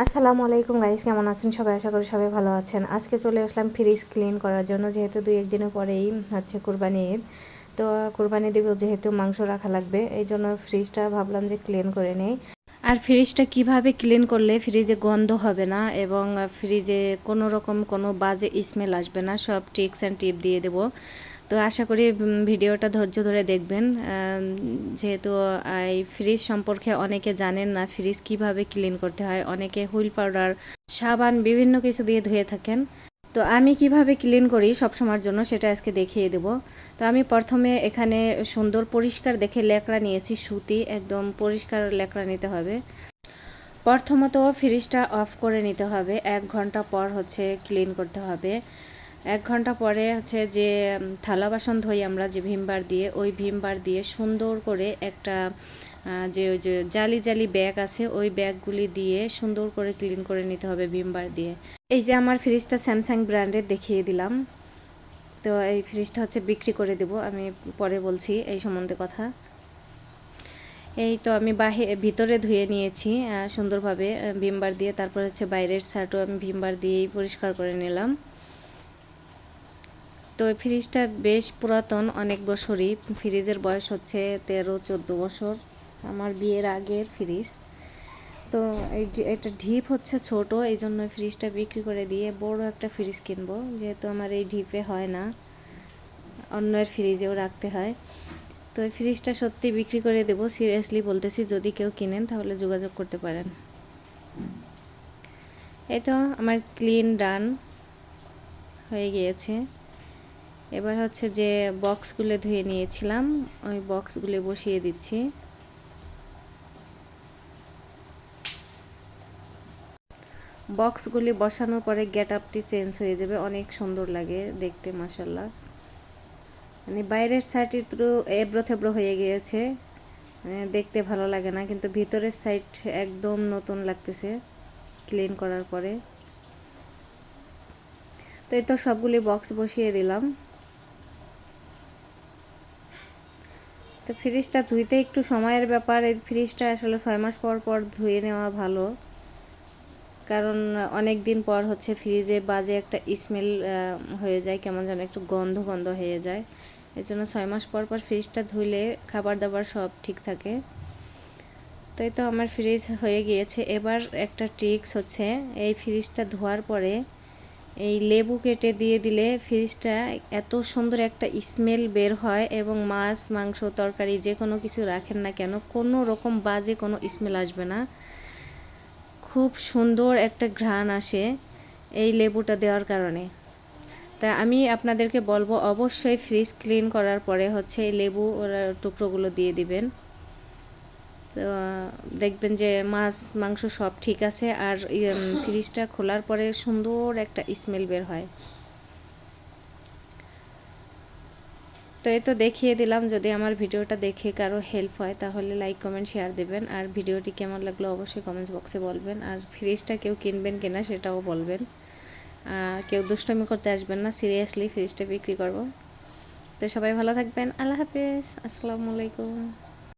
আসসালামু আলাইকুম গাইস কেমন আছেন? সবাই আশা করি সবাই ভালো আছেন। আজকে চলে আসলাম ফ্রিজ ক্লিন করার জন্য, যেহেতু দুই একদিনের পরেই হচ্ছে কুরবানি ঈদ। তো কুরবানি দিব যেহেতু মাংস রাখা লাগবে, এই জন্য ফ্রিজটা ভাবলাম যে ক্লিন করে নেই। আর ফ্রিজটা কীভাবে ক্লিন করলে ফ্রিজে গন্ধ হবে না এবং ফ্রিজে কোনো রকম কোনো বাজে স্মেল আসবে না, সব ট্রিক্স অ্যান্ড টিপ দিয়ে দেবো। তো আশা করি ভিডিওটা ধৈর্য ধরে দেখবেন। যেহেতু এই ফ্রিজ সম্পর্কে অনেকে জানেন না, ফ্রিজ কীভাবে ক্লিন করতে হয়। অনেকে হুইল পাউডার, সাবান, বিভিন্ন কিছু দিয়ে ধুয়ে থাকেন। তো আমি কীভাবে ক্লিন করি সব সময়ের জন্য সেটা আজকে দেখিয়ে দেব। তো আমি প্রথমে এখানে সুন্দর পরিষ্কার দেখে লেকড়া নিয়েছি, সুতি, একদম পরিষ্কার লেকড়া নিতে হবে। প্রথমত ফ্রিজটা অফ করে নিতে হবে। এক ঘণ্টা পর হচ্ছে ক্লিন করতে হবে। এক ঘণ্টা পরে হচ্ছে যে থালা বাসন ধুই আমরা যে ভিমবার দিয়ে, ওই ভিমবার দিয়ে সুন্দর করে একটা যে ওই যে জালি জালি ব্যাগ আছে, ওই ব্যাগগুলি দিয়ে সুন্দর করে ক্লিন করে নিতে হবে ভিমবার দিয়ে। এই যে আমার ফ্রিজটা স্যামসাং ব্র্যান্ডের দেখিয়ে দিলাম। তো এই ফ্রিজটা হচ্ছে বিক্রি করে দেব, আমি পরে বলছি এই সম্বন্ধে কথা। এই তো আমি বাহি, ভিতরে ধুয়ে নিয়েছি সুন্দরভাবে ভিমবার দিয়ে, তারপর হচ্ছে বাইরের শার্টও আমি ভিমবার দিয়েই পরিষ্কার করে নিলাম। তো ফ্রিজটা বেশ পুরাতন, অনেক বছরই। ফ্রিজের বয়স হচ্ছে তেরো, চোদ্দ বছর। আমার বিয়ের আগের ফ্রিজ। তো এই এটা ঢিপ হচ্ছে ছোট, এই জন্য ফ্রিজটা বিক্রি করে দিয়ে বড় একটা ফ্রিজ কিনবো। যেহেতু আমার এই ঢিপে হয় না, অন্যের ফ্রিজেও রাখতে হয়। তো এই ফ্রিজটা সত্যি বিক্রি করে দেবো। সিরিয়াসলি বলতেছি, যদি কেউ কিনেন তাহলে যোগাযোগ করতে পারেন। এই তো, আমার ক্লিন ডান হয়ে গিয়েছে। এবার হচ্ছে যে বক্সগুলো ধুয়ে নিয়েছিলাম, ওই বক্সগুলো বসিয়ে দিচ্ছি। বক্সগুলি বসানোর পরে গেট আপটি চেঞ্জ হয়ে যাবে, অনেক সুন্দর লাগে দেখতে মাসাল্লাহ মানে বাইরের সাইড একটু এবড়ো থেবড়ো হয়ে গিয়েছে মানে দেখতে ভালো লাগে না, কিন্তু ভিতরের সাইড একদম নতুন লাগতেছে ক্লিন করার পরে। তো এই তো সবগুলি বক্স বসিয়ে দিলাম। তো ফ্রিজটা ধুইতে একটু সময়ের ব্যাপার। এই ফ্রিজটা আসলে ছয় মাস পর পর ধুয়ে নেওয়া ভালো। কারণ অনেক দিন পর হচ্ছে ফ্রিজে বাজে একটা স্মেল হয়ে যায়, কেমন যেন একটু গন্ধ গন্ধ হয়ে যায়। এর জন্য ছয় মাস পর পর ফ্রিজটা ধুলে খাবার দাবার সব ঠিক থাকে। তাই তো আমার ফ্রিজ হয়ে গিয়েছে। এবার একটা ট্রিক্স হচ্ছে, এই ফ্রিজটা ধোয়ার পরে এই লেবু কেটে দিয়ে দিলে ফ্রিজটা এত সুন্দর একটা স্মেল বের হয় এবং মাছ, মাংস, তরকারি যে কোনো কিছু রাখেন না কেন, কোনো রকম বাজে কোনো স্মেল আসবে না। খুব সুন্দর একটা ঘ্রাণ আসে এই লেবুটা দেওয়ার কারণে। তা আমি আপনাদেরকে বলব, অবশ্যই ফ্রিজ ক্লিন করার পরে হচ্ছে এই লেবু টুকরোগুলো দিয়ে দিবেন। তো, দেখবেন যে মাছ, মাংস সব ঠিক আছে। আর ফ্রিজটা খোলার পরে সুন্দর একটা স্মেল বের হয়। তো এই তো দেখিয়ে দিলাম। যদি আমার ভিডিওটা দেখে কারও হেল্প হয়, তাহলে লাইক কমেন্ট শেয়ার দেবেন। আর ভিডিওটি কেমন লাগল অবশ্যই কমেন্টস বক্সে বলবেন। আর ফ্রিজটা কেউ কিনবেন কিনা সেটাও বলবেন। কেউ দুষ্টমি করতে আসবেন না। সিরিয়াসলি ফ্রিজটা বিক্রি করব। তো সবাই ভালো থাকবেন। আল্লাহ হাফেজ। আসসালামু আলাইকুম।